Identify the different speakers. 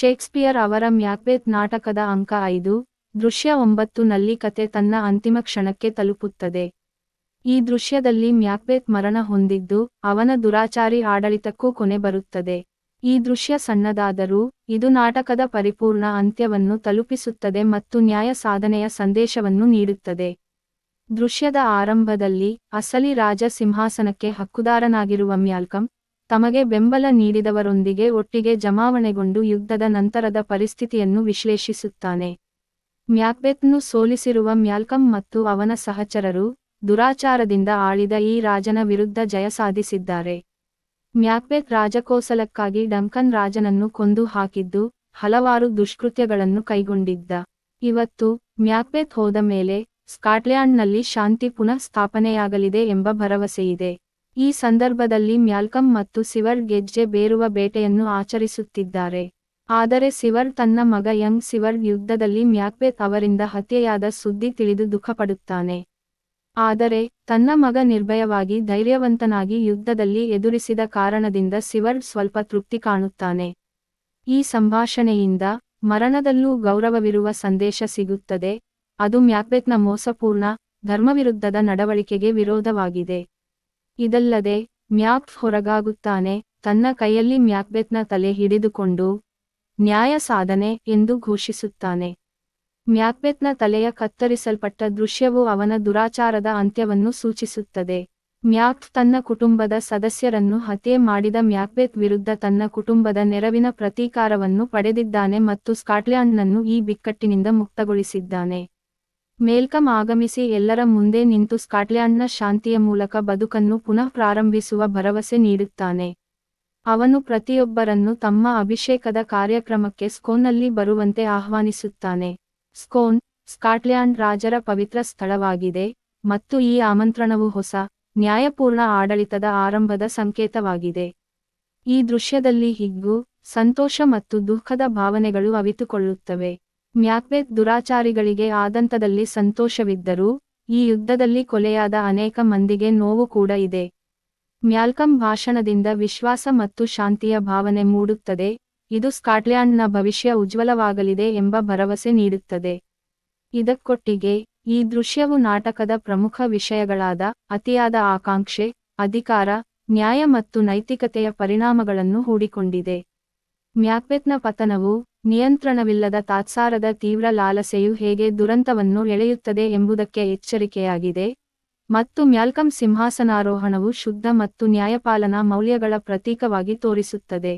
Speaker 1: Shakespeare ಅವರ Macbeth ನಾಟಕದ ಅಂಕ ಐದು, ದೃಶ್ಯ ಒಂಬತ್ತು ನಲ್ಲಿ ಕತೆ ತನ್ನ ಅಂತಿಮ ಕ್ಷಣಕ್ಕೆ ತಲುಪುತ್ತದೆ. ಈ ದೃಶ್ಯದಲ್ಲಿ ಮ್ಯಾಕ್ಬೆತ್ ಮರಣ ಹೊಂದಿದ್ದು, ಅವನ ದುರಾಚಾರಿ ಆಡಳಿತಕ್ಕೂ ಕೊನೆ ಬರುತ್ತದೆ. ಈ ದೃಶ್ಯ ಸಣ್ಣದಾದರೂ, ಇದು ನಾಟಕದ ಪರಿಪೂರ್ಣ ಅಂತ್ಯವನ್ನು ತಲುಪಿಸುತ್ತದೆ ಮತ್ತು ನ್ಯಾಯ ಸಾಧನೆಯ ಸಂದೇಶವನ್ನು ನೀಡುತ್ತದೆ. ದೃಶ್ಯದ ಆರಂಭದಲ್ಲಿ, ಅಸಲಿ ರಾಜ ಸಿಂಹಾಸನಕ್ಕೆ ಹಕ್ಕುದಾರನಾಗಿರುವ ಮ್ಯಾಲ್ಕಮ್ ತಮಗೆ ಬೆಂಬಲ ನೀಡಿದವರೊಂದಿಗೆ ಒಟ್ಟಿಗೆ ಜಮಾವಣೆಗೊಂಡು ಯುದ್ಧದ ನಂತರದ ಪರಿಸ್ಥಿತಿಯನ್ನು ವಿಶ್ಲೇಷಿಸುತ್ತಾನೆ. ಮ್ಯಾಕ್ಬೆತ್ನು ಸೋಲಿಸಿರುವ ಮ್ಯಾಲ್ಕಮ್ ಮತ್ತು ಅವನ ಸಹಚರರು ದುರಾಚಾರದಿಂದ ಆಳಿದ ಈ ರಾಜನ ವಿರುದ್ಧ ಜಯ ಸಾಧಿಸಿದ್ದಾರೆ. ಮ್ಯಾಕ್ಬೆತ್ ರಾಜಕೋಸಲಕ್ಕಾಗಿ ಡಂಕನ್ ರಾಜನನ್ನು ಕೊಂದು ಹಾಕಿದ್ದು, ಹಲವಾರು ದುಷ್ಕೃತ್ಯಗಳನ್ನು ಕೈಗೊಂಡಿದ್ದ. ಇವತ್ತು ಮ್ಯಾಕ್ಬೆತ್ ಹೋದ ಮೇಲೆ ಸ್ಕಾಟ್ಲ್ಯಾಂಡ್ನಲ್ಲಿ ಶಾಂತಿ ಪುನಃ ಸ್ಥಾಪನೆಯಾಗಲಿದೆ ಎಂಬ ಭರವಸೆಯಿದೆ. ಈ ಸಂದರ್ಭದಲ್ಲಿ ಮ್ಯಾಲ್ಕಮ್ ಮತ್ತು ಸಿವರ್ ಗೆಜ್ಜೆ ಬೇರುವ ಬೇಟೆಯನ್ನು ಆಚರಿಸುತ್ತಿದ್ದಾರೆ. ಆದರೆ ಸಿವರ್ ತನ್ನ ಮಗ ಯಂಗ್ ಸಿವರ್ ಯುದ್ಧದಲ್ಲಿ ಮ್ಯಾಕ್ಬೆತ್ ಅವರಿಂದ ಹತ್ಯೆಯಾದ ಸುದ್ದಿ ತಿಳಿದು ದುಃಖಪಡುತ್ತಾನೆ. ಆದರೆ, ತನ್ನ ಮಗ ನಿರ್ಭಯವಾಗಿ ಧೈರ್ಯವಂತನಾಗಿ ಯುದ್ಧದಲ್ಲಿ ಎದುರಿಸಿದ ಕಾರಣದಿಂದ ಸಿವರ್ ಸ್ವಲ್ಪ ತೃಪ್ತಿ ಕಾಣುತ್ತಾನೆ. ಈ ಸಂಭಾಷಣೆಯಿಂದ ಮರಣದಲ್ಲೂ ಗೌರವವಿರುವ ಸಂದೇಶ ಸಿಗುತ್ತದೆ. ಅದು ಮ್ಯಾಕ್ಬೆತ್ನ ಮೋಸಪೂರ್ಣ, ಧರ್ಮವಿರುದ್ಧದ ನಡವಳಿಕೆಗೆ ವಿರೋಧವಾಗಿದೆ. ಇದಲ್ಲದೆ ಮ್ಯಾಪ್ ಹೊರಗಾಗುತ್ತಾನೆ, ತನ್ನ ಕೈಯಲ್ಲಿ ಮ್ಯಾಕ್ಬೆತ್ನ ತಲೆ ಹಿಡಿದುಕೊಂಡು, ನ್ಯಾಯ ಸಾಧನೆ ಎಂದು ಘೋಷಿಸುತ್ತಾನೆ. ಮ್ಯಾಕ್ಬೆತ್ನ ತಲೆಯ ಕತ್ತರಿಸಲ್ಪಟ್ಟ ದೃಶ್ಯವು ಅವನ ದುರಾಚಾರದ ಅಂತ್ಯವನ್ನು ಸೂಚಿಸುತ್ತದೆ. ಮ್ಯಾಕ್ ತನ್ನ ಕುಟುಂಬದ ಸದಸ್ಯರನ್ನು ಹತ್ಯೆ ಮಾಡಿದ ಮ್ಯಾಕ್ಬೆತ್ ವಿರುದ್ಧ ತನ್ನ ಕುಟುಂಬದ ನೆರವಿನ ಪ್ರತೀಕಾರವನ್ನು ಪಡೆದಿದ್ದಾನೆ ಮತ್ತು ಸ್ಕಾಟ್ಲ್ಯಾಂಡ್ನನ್ನು ಈ ಬಿಕ್ಕಟ್ಟಿನಿಂದ ಮುಕ್ತಗೊಳಿಸಿದ್ದಾನೆ. ಮೇಲ್ಕಮ್ ಆಗಮಿಸಿ ಎಲ್ಲರ ಮುಂದೆ ನಿಂತು ಸ್ಕಾಟ್ಲ್ಯಾಂಡ್ನ ಶಾಂತಿಯ ಮೂಲಕ ಬದುಕನ್ನು ಪುನಃ ಪ್ರಾರಂಭಿಸುವ ಭರವಸೆ ನೀಡುತ್ತಾನೆ. ಅವನು ಪ್ರತಿಯೊಬ್ಬರನ್ನು ತಮ್ಮ ಅಭಿಷೇಕದ ಕಾರ್ಯಕ್ರಮಕ್ಕೆ ಸ್ಕೋನ್ನಲ್ಲಿ ಬರುವಂತೆ ಆಹ್ವಾನಿಸುತ್ತಾನೆ. ಸ್ಕೋನ್, ಸ್ಕಾಟ್ಲ್ಯಾಂಡ್ ರಾಜರ ಪವಿತ್ರ ಸ್ಥಳವಾಗಿದೆ ಮತ್ತು ಈ ಆಮಂತ್ರಣವು ಹೊಸ, ನ್ಯಾಯಪೂರ್ಣ ಆಡಳಿತದ ಆರಂಭದ ಸಂಕೇತವಾಗಿದೆ. ಈ ದೃಶ್ಯದಲ್ಲಿ ಹಿಗ್ಗು, ಸಂತೋಷ ಮತ್ತು ದುಃಖದ ಭಾವನೆಗಳು ಅವಿತುಕೊಳ್ಳುತ್ತವೆ. ಮ್ಯಾಕ್ಬೆತ್ ದುರಾಚಾರಿಗಳಿಗೆ ಆದಂತದಲ್ಲಿ ಸಂತೋಷವಿದ್ದರೂ, ಈ ಯುದ್ಧದಲ್ಲಿ ಕೊಲೆಯಾದ ಅನೇಕ ಮಂದಿಗೆ ನೋವು ಕೂಡ ಇದೆ. ಮ್ಯಾಲ್ಕಮ್ ಭಾಷಣದಿಂದ ವಿಶ್ವಾಸ ಮತ್ತು ಶಾಂತಿಯ ಭಾವನೆ ಮೂಡುತ್ತದೆ, ಇದು ಸ್ಕಾಟ್ಲ್ಯಾಂಡ್ನ ಭವಿಷ್ಯ ಉಜ್ವಲವಾಗಲಿದೆ ಎಂಬ ಭರವಸೆ ನೀಡುತ್ತದೆ. ಇದಕ್ಕೊಟ್ಟಿಗೆ, ಈ ದೃಶ್ಯವು ನಾಟಕದ ಪ್ರಮುಖ ವಿಷಯಗಳಾದ ಅತಿಯಾದ ಆಕಾಂಕ್ಷೆ, ಅಧಿಕಾರ, ನ್ಯಾಯ ಮತ್ತು ನೈತಿಕತೆಯ ಪರಿಣಾಮಗಳನ್ನು ಹೂಡಿಕೊಂಡಿದೆ. ಮ್ಯಾಕ್ಬೆತ್ನ ಪತನವು ನಿಯಂತ್ರಣವಿಲ್ಲದ ತಾತ್ಸಾರದ ತೀವ್ರ ಲಾಲಸೆಯು ಹೇಗೆ ದುರಂತವನ್ನು ಎಳೆಯುತ್ತದೆ ಎಂಬುದಕ್ಕೆ ಎಚ್ಚರಿಕೆಯಾಗಿದೆ. ಮತ್ತು ಮ್ಯಾಲ್ಕಮ್ ಸಿಂಹಾಸನಾರೋಹಣವು ಶುದ್ಧ ಮತ್ತು ನ್ಯಾಯಪಾಲನಾ ಮೌಲ್ಯಗಳ ಪ್ರತೀಕವಾಗಿ ತೋರಿಸುತ್ತದೆ.